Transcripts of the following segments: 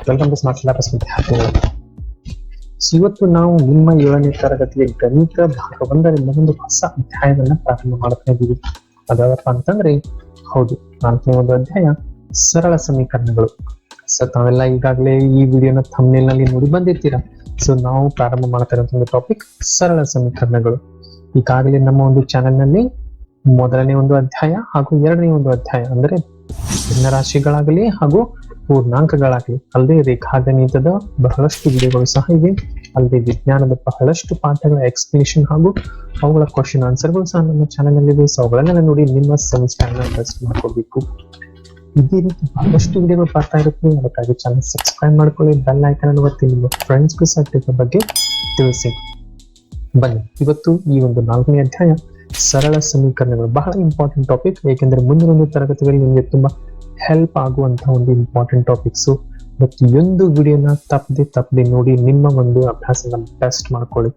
Welcome to smart ಇವತ್ತು ನಾವು ನಿಮ್ಮ ಏಳನೇ ತರಗತಿಯ ಗಣಿತ ಭಾಗ ಒಂದರಿಂದ ಒಂದು ಹೊಸ ಅಧ್ಯಾಯವನ್ನ ಪ್ರಾರಂಭ ಮಾಡ್ತಾ ಇದ್ದೀವಿ. ಅದಾವಪ್ಪ ಅಂತಂದ್ರೆ, ಹೌದು, ನಾಲ್ಕನೇ ಒಂದು ಅಧ್ಯಾಯ ಸರಳ ಸಮೀಕರಣಗಳು. ಸೊ ತಾವೆಲ್ಲ ಈಗಾಗಲೇ ಈ ವಿಡಿಯೋನ ಥಂಬ್ನೇಲ್ನಲ್ಲಿ ನೋಡಿ ಬಂದಿರ್ತೀರಾ? ಸೊ ನಾವು ಪ್ರಾರಂಭ ಮಾಡ್ತಾ ಇರೋ ಒಂದು ಟಾಪಿಕ್ ಸರಳ ಸಮೀಕರಣಗಳು. ಈಗಾಗಲೇ ನಮ್ಮ ಒಂದು ಚಾನೆಲ್ನಲ್ಲಿ ಮೊದಲನೇ ಒಂದು ಅಧ್ಯಾಯ ಹಾಗೂ ಎರಡನೇ ಒಂದು ಅಧ್ಯಾಯ, ಅಂದ್ರೆ ಭಿನ್ನ ರಾಶಿಗಳಾಗಲಿ ಹಾಗೂ ಪೂರ್ಣಾಂಕಗಳಾಗಲಿ ಅಲ್ಲದೆ ರೇಖಾಗಣಿತದ ಬಹಳಷ್ಟು ವಿಡಿಯೋಗಳು ಸಹ ಇವೆ. ಅಲ್ಲದೆ ವಿಜ್ಞಾನದ ಬಹಳಷ್ಟು ಪಾಠಗಳ ಎಕ್ಸ್ಪ್ಲನೇಷನ್ ಹಾಗೂ ಅವುಗಳ ಕ್ವಶನ್ ಆನ್ಸರ್ಗಳು ಸಹ ನಮ್ಮ ಚಾನೆಲ್ ಅಲ್ಲಿ ಅವುಗಳನ್ನೆಲ್ಲ ನೋಡಿ ನಿಮ್ಮ ಬೆಸ್ಟ್ ಮಾಡ್ಕೋಬೇಕು. ಇದೇ ರೀತಿ ಬಹಳಷ್ಟು ವಿಡಿಯೋಗಳು ಬರ್ತಾ ಇರುತ್ತೆ. ಅದಕ್ಕಾಗಿ ಚಾನಲ್ ಸಬ್ಸ್ಕ್ರೈಬ್ ಮಾಡ್ಕೊಳ್ಳಿ. ಬೆಲ್ ಐಕನ್ ಅನ್ನು ಒತ್ತಿ ನಿಮ್ಮ ಫ್ರೆಂಡ್ಸ್ಗೂ ಸಹ ಇದರ ಬಗ್ಗೆ ತಿಳಿಸಿ. ಬನ್ನಿ, ಇವತ್ತು ಈ ಒಂದು ನಾಲ್ಕನೇ ಅಧ್ಯಾಯ ಸರಳ ಸಮೀಕರಣಗಳು ಬಹಳ ಇಂಪಾರ್ಟೆಂಟ್ ಟಾಪಿಕ್ ಏಕೆಂದರೆ ಮುಂದಿನ ಒಂದು ತರಗತಿಗಳಲ್ಲಿ ನಿಮಗೆ ತುಂಬಾ ಹೆಲ್ಪ್ ಆಗುವಂತಹ ಒಂದು ಇಂಪಾರ್ಟೆಂಟ್ ಟಾಪಿಕ್ಸ್ ಪ್ರತಿಯೊಂದು ವಿಡಿಯೋನ ತಪ್ಪದೆ ತಪ್ಪದೆ ನೋಡಿ ನಿಮ್ಮ ಒಂದು ಅಭ್ಯಾಸನ ಬೆಸ್ಟ್ ಮಾಡ್ಕೊಳ್ಳಿ.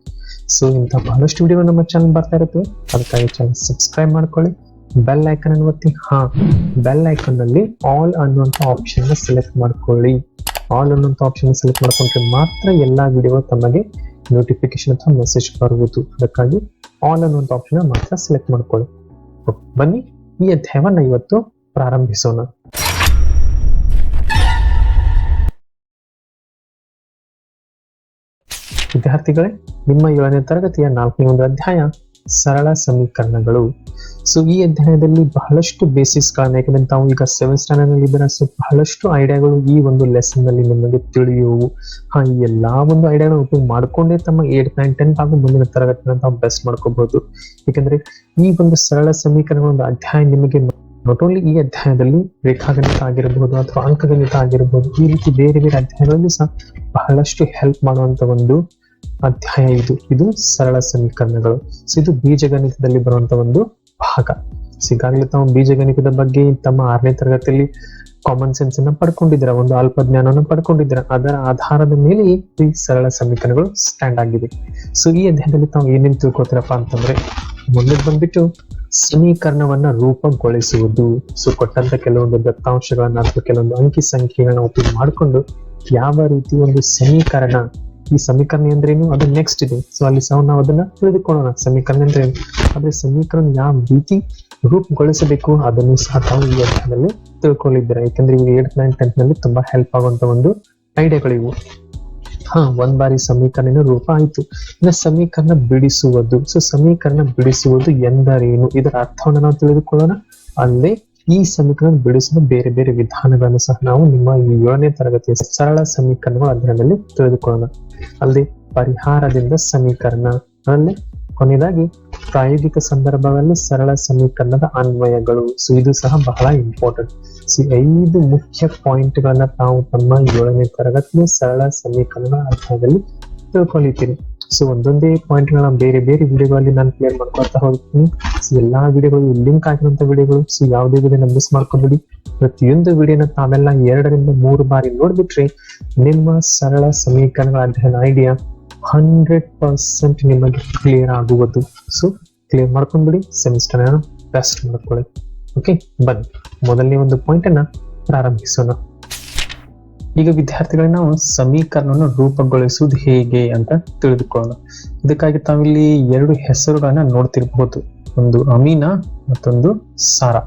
ಸೊ ಇಂಥ ಬಹಳಷ್ಟು ವಿಡಿಯೋ ನಮ್ಮ ಚಾನಲ್ ಬರ್ತಾ ಇರುತ್ತೆ ಅದಕ್ಕಾಗಿ ಚಾನಲ್ ಸಬ್ಸ್ಕ್ರೈಬ್ ಮಾಡ್ಕೊಳ್ಳಿ. ಬೆಲ್ ಐಕನ್ ಅನ್ನು ಒತ್ತಿ ಹಾ ಬೆಲ್ ಐಕನ್ ಅಲ್ಲಿ ಆಲ್ ಅನ್ನುವಂಥ ಆಪ್ಷನ್ ಸೆಲೆಕ್ಟ್ ಮಾಡ್ಕೊಳ್ಳಿ. ಆಲ್ ಅನ್ನುವಂಥ ಆಪ್ಷನ್ ಸೆಲೆಕ್ಟ್ ಮಾಡ್ಕೊಂಡ್ರೆ ಮಾತ್ರ ಎಲ್ಲಾ ವಿಡಿಯೋ ತಮಗೆ ನೋಟಿಫಿಕೇಶನ್ ಅಥವಾ ಮೆಸೇಜ್ ಬರುವುದು. ಅದಕ್ಕಾಗಿ ಆಲ್ ಅನ್ನುವಂಥ ಆಪ್ಷನ್ ಮಾತ್ರ ಸೆಲೆಕ್ಟ್ ಮಾಡ್ಕೊಳ್ಳಿ. ಬನ್ನಿ ಈ ಅಧ್ಯಾಯವನ್ನ ಇವತ್ತು ಪ್ರಾರಂಭಿಸೋಣ. ವಿದ್ಯಾರ್ಥಿಗಳೇ, ನಿಮ್ಮ ಏಳನೇ ತರಗತಿಯ ನಾಲ್ಕನೇ ಒಂದು ಅಧ್ಯಾಯ, ಸರಳ ಸಮೀಕರಣಗಳು. ಸೊ ಈ ಅಧ್ಯಾಯದಲ್ಲಿ ಬಹಳಷ್ಟು ಬೇಸಿಸ್ ಗಳನ್ನ ಯಾಕಂದ್ರೆ ತಾವು ಈಗ ಸೆವೆನ್ ಸ್ಟ್ಯಾಂಡರ್ಡ್ನಲ್ಲಿ ಇದ್ದರೆ ಸೊ ಬಹಳಷ್ಟು ಐಡಿಯಾಗಳು ಈ ಒಂದು ಲೆಸನ್ನಲ್ಲಿ ನಿಮಗೆ ತಿಳಿಯುವು. ಹಾ ಎಲ್ಲಾ ಒಂದು ಐಡಿಯಾಗಳನ್ನ ಉಪಯೋಗ ಮಾಡ್ಕೊಂಡೇ ತಮ್ಮ ಏಟ್ ನೈನ್ ಟೆನ್ ಹಾಗೂ ಮುಂದಿನ ತರಗತಿನ ತಾವು ಬೆಸ್ಟ್ ಮಾಡ್ಕೋಬಹುದು ಯಾಕಂದ್ರೆ ಈ ಒಂದು ಸರಳ ಸಮೀಕರಣ ಒಂದು ಅಧ್ಯಾಯ ನಿಮಗೆ ನಾಟ್ ಓನ್ಲಿ ಈ ಅಧ್ಯಾಯದಲ್ಲಿ ರೇಖಾಗಣಿತ ಆಗಿರಬಹುದು ಅಥವಾ ಅಂಕಗಣಿತ ಆಗಿರಬಹುದು ಈ ರೀತಿ ಬೇರೆ ಬೇರೆ ಅಧ್ಯಾಯಗಳಲ್ಲಿ ಸಹ ಬಹಳಷ್ಟು ಹೆಲ್ಪ್ ಮಾಡುವಂತ ಒಂದು ಅಧ್ಯಾಯ ಇದು. ಇದು ಸರಳ ಸಮೀಕರಣಗಳು. ಸೊ ಇದು ಬೀಜಗಣಿತದಲ್ಲಿ ಬರುವಂತ ಒಂದು ಭಾಗ. ಈಗಾಗಲೇ ತಾವು ಬೀಜಗಣಿತದ ಬಗ್ಗೆ ತಮ್ಮ ಆರನೇ ತರಗತಿಯಲ್ಲಿ ಕಾಮನ್ ಸೆನ್ಸ್ ಅನ್ನ ಪಡ್ಕೊಂಡಿದ್ದೀರಾ? ಒಂದು ಅಲ್ಪ ಜ್ಞಾನವನ್ನು ಪಡ್ಕೊಂಡಿದ್ದೀರಾ? ಅದರ ಆಧಾರದ ಮೇಲೆ ಈ ಸರಳ ಸಮೀಕರಣಗಳು ಸ್ಟ್ಯಾಂಡ್ ಆಗಿದೆ. ಸೊ ಈ ಅಧ್ಯಾಯದಲ್ಲಿ ತಾವು ಏನೇನು ತಿಳ್ಕೊತೀರಪ್ಪ ಅಂತಂದ್ರೆ ಮುಂದೆ ಬಂದ್ಬಿಟ್ಟು ಸಮೀಕರಣವನ್ನ ರೂಪಗೊಳಿಸುವುದು. ಸೊ ಕೊಟ್ಟಂತ ಕೆಲವೊಂದು ದತ್ತಾಂಶಗಳನ್ನ ಅಥವಾ ಕೆಲವೊಂದು ಅಂಕಿ ಸಂಖ್ಯೆಗಳನ್ನ ಉಪಯೋಗ ಮಾಡಿಕೊಂಡು ಯಾವ ರೀತಿ ಒಂದು ಸಮೀಕರಣ, ಈ ಸಮೀಕರಣ ಅಂದ್ರೇನು ಅದು ನೆಕ್ಸ್ಟ್ ಇದೆ. ಸೊ ಅಲ್ಲಿ ಸಹ ನಾವು ಅದನ್ನ ತಿಳಿದುಕೊಳ್ಳೋಣ. ಸಮೀಕರಣ ಅಂದ್ರೆ ಏನು ಆದ್ರೆ ಸಮೀಕರಣ ಯಾವ ರೀತಿ ರೂಪಗೊಳಿಸಬೇಕು ಅದನ್ನು ಸಹ ತಾವು ಈ ಅಧ್ಯಯನದಲ್ಲಿ ತಿಳ್ಕೊಂಡಿದ್ದೀರಾ. ಯಾಕಂದ್ರೆ ಇವು ಏಟ್, ನೈನ್ ಟೆಂತ್ನಲ್ಲಿ ತುಂಬಾ ಹೆಲ್ಪ್ ಆಗುವಂತ ಒಂದು ಐಡಿಯಾಗಳಿವು ಹಾ, ಒಂದ್ ಬಾರಿ ಸಮೀಕರಣ ರೂಪ ಆಯ್ತು. ಇನ್ನು ಸಮೀಕರಣ ಬಿಡಿಸುವುದು. ಸೊ ಸಮೀಕರಣ ಬಿಡಿಸುವುದು ಎಂದರೇನು? ಇದರ ಅರ್ಥವನ್ನು ನಾವು ತಿಳಿದುಕೊಳ್ಳೋಣ. ಅಲ್ಲೇ ಈ ಸಮೀಕರಣ ಬಿಡಿಸುವ ಬೇರೆ ಬೇರೆ ವಿಧಾನಗಳನ್ನು ಸಹ ನಾವು ನಿಮ್ಮ ಈ ಏಳನೇ ತರಗತಿಯ ಸರಳ ಸಮೀಕರಣಗಳ ಅಧ್ಯಯನದಲ್ಲಿ ತಿಳಿದುಕೊಳ್ಳೋಣ. ಅಲ್ಲದೆ ಪರಿಹಾರದಿಂದ ಸಮೀಕರಣ. ಅಲ್ಲಿ ಕೊನೆಯದಾಗಿ ಪ್ರಾಯೋಗಿಕ ಸಂದರ್ಭಗಳಲ್ಲಿ ಸರಳ ಸಮೀಕರಣದ ಅನ್ವಯಗಳು. ಸೊ ಇದು ಸಹ ಬಹಳ ಇಂಪಾರ್ಟೆಂಟ್ ಸೊ ಐದು ಮುಖ್ಯ ಪಾಯಿಂಟ್ ಗಳನ್ನ ತಾವು ತಮ್ಮ ಏಳನೇ ತರಗತಿಯ ಸರಳ ಸಮೀಕರಣದ ಅರ್ಥದಲ್ಲಿ ತಿಳ್ಕೊಂಡಿದ್ದೀನಿ ಸೊ ಒಂದೊಂದೇ ಪಾಯಿಂಟ್ ಗಳನ್ನ ಬೇರೆ ಬೇರೆ ವಿಡಿಯೋಗಳಲ್ಲಿ ನಾನು ಕ್ಲಿಯರ್ ಮಾಡ್ಕೊಳ್ತಾ ಹೋಗ್ತೀನಿ. ಸೊ ಎಲ್ಲಾ ವಿಡಿಯೋಗಳು ಲಿಂಕ್ ಆಗಿರುವಂತ ವಿಡಿಯೋಗಳು. ಸೊ ಯಾವುದೇ ವಿಡಿಯೋನ ಮಿಸ್ ಮಾಡ್ಕೊಂಡ್ಬಿಡಿ ಪ್ರತಿಯೊಂದು ವಿಡಿಯೋನ ತಾವೆಲ್ಲ ಎರಡರಿಂದ ಮೂರು ಬಾರಿ ನೋಡ್ಬಿಟ್ರೆ ನಿಮ್ಮ ಸರಳ ಸಮೀಕರಣಗಳ ಅಧ್ಯಯನ ಐಡಿಯಾ ಹಂಡ್ರೆಡ್ ಪರ್ಸೆಂಟ್ ನಿಮಗೆ ಕ್ಲಿಯರ್ ಆಗುವುದು. ಸೊ ಕ್ಲಿಯರ್ ಮಾಡ್ಕೊಂಡ್ಬಿಡಿ ಸೆಮಿಸ್ಟರ್ ಬೆಸ್ಟ್ ಮಾಡ್ಕೊಳ್ಳಿ. ಓಕೆ ಬನ್ನಿ. ಮೊದಲನೇ ಒಂದು ಪಾಯಿಂಟ್ ಅನ್ನ ಪ್ರಾರಂಭಿಸೋಣ. ಈಗ ವಿದ್ಯಾರ್ಥಿಗಳನ್ನ ನಾವು ಸಮೀಕರಣವನ್ನು ರೂಪಗೊಳಿಸುವುದು ಹೇಗೆ ಅಂತ ತಿಳಿದುಕೊಳ್ಳೋಣ. ಇದಕ್ಕಾಗಿ ತಾವಿಲ್ಲಿ ಎರಡು ಹೆಸರುಗಳನ್ನ ನೋಡ್ತಿರಬಹುದು ಒಂದು ಅಮೀನಾ, ಮತ್ತೊಂದು ಸಾರಾ.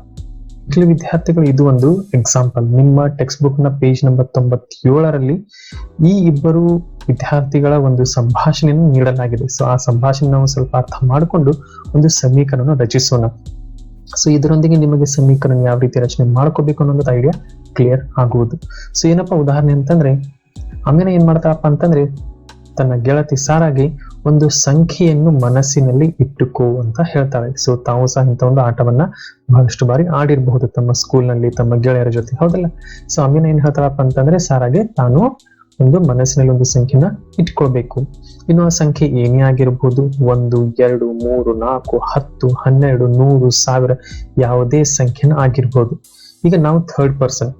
ಇಲ್ಲಿ ವಿದ್ಯಾರ್ಥಿಗಳು, ಇದು ಒಂದು ಎಕ್ಸಾಂಪಲ್ ನಿಮ್ಮ ಟೆಕ್ಸ್ಟ್ ಬುಕ್ನ ಪೇಜ್ ನಂಬರ್ ತೊಂಬತ್ತೇಳರಲ್ಲಿ ಈ ಇಬ್ಬರು ವಿದ್ಯಾರ್ಥಿಗಳ ಒಂದು ಸಂಭಾಷಣೆಯನ್ನು ನೀಡಲಾಗಿದೆ. ಸೊ ಆ ಸಂಭಾಷಣೆ ನಾವು ಸ್ವಲ್ಪ ಅರ್ಥ ಮಾಡಿಕೊಂಡು ಒಂದು ಸಮೀಕರಣವನ್ನು ರಚಿಸೋಣ. ಸೊ ಇದರೊಂದಿಗೆ ನಿಮಗೆ ಸಮೀಕರಣ ಯಾವ ರೀತಿ ರಚನೆ ಮಾಡ್ಕೋಬೇಕು ಅನ್ನೋದು ಐಡಿಯಾ ಕ್ಲಿಯರ್ ಆಗುವುದು. ಸೊ ಏನಪ್ಪಾ ಉದಾಹರಣೆ ಅಂತಂದ್ರೆ ಆಮೇಲೆ ಏನ್ ಮಾಡ್ತಾರಪ್ಪ ಅಂತಂದ್ರೆ, ತನ್ನ ಗೆಳತಿ ಸಾರಾಗಿ ಒಂದು ಸಂಖ್ಯೆಯನ್ನು ಮನಸ್ಸಿನಲ್ಲಿ ಇಟ್ಟುಕೋ ಅಂತ ಹೇಳ್ತಾಳೆ ಸೊ ತಾವು ಸಹ ಇಂಥ ಒಂದು ಆಟವನ್ನ ಬಹಳಷ್ಟು ಬಾರಿ ಆಡಿರಬಹುದು. ತಮ್ಮ ಸ್ಕೂಲ್ನಲ್ಲಿ ತಮ್ಮ ಗೆಳೆಯರ ಜೊತೆ, ಹೌದಲ್ಲ? ಸೊ ಅಮೀನ ಏನ್ ಹೇಳ್ತಾರಪ್ಪ ಅಂತಂದ್ರೆ, ಸಾರಾಗೆ ತಾನು ಒಂದು ಮನಸ್ಸಿನಲ್ಲಿ ಒಂದು ಸಂಖ್ಯೆನ ಇಟ್ಕೊಳ್ಬೇಕು. ಇನ್ನು ಆ ಸಂಖ್ಯೆ ಏನೇ ಆಗಿರಬಹುದು ಒಂದು, ಎರಡು, ಮೂರು, ನಾಲ್ಕು, ಹತ್ತು, ಹನ್ನೆರಡು, ನೂರು, ಸಾವಿರ ಯಾವುದೇ ಸಂಖ್ಯೆನ ಆಗಿರ್ಬೋದು. ಈಗ ನಾವು ಥರ್ಡ್ ಪರ್ಸನ್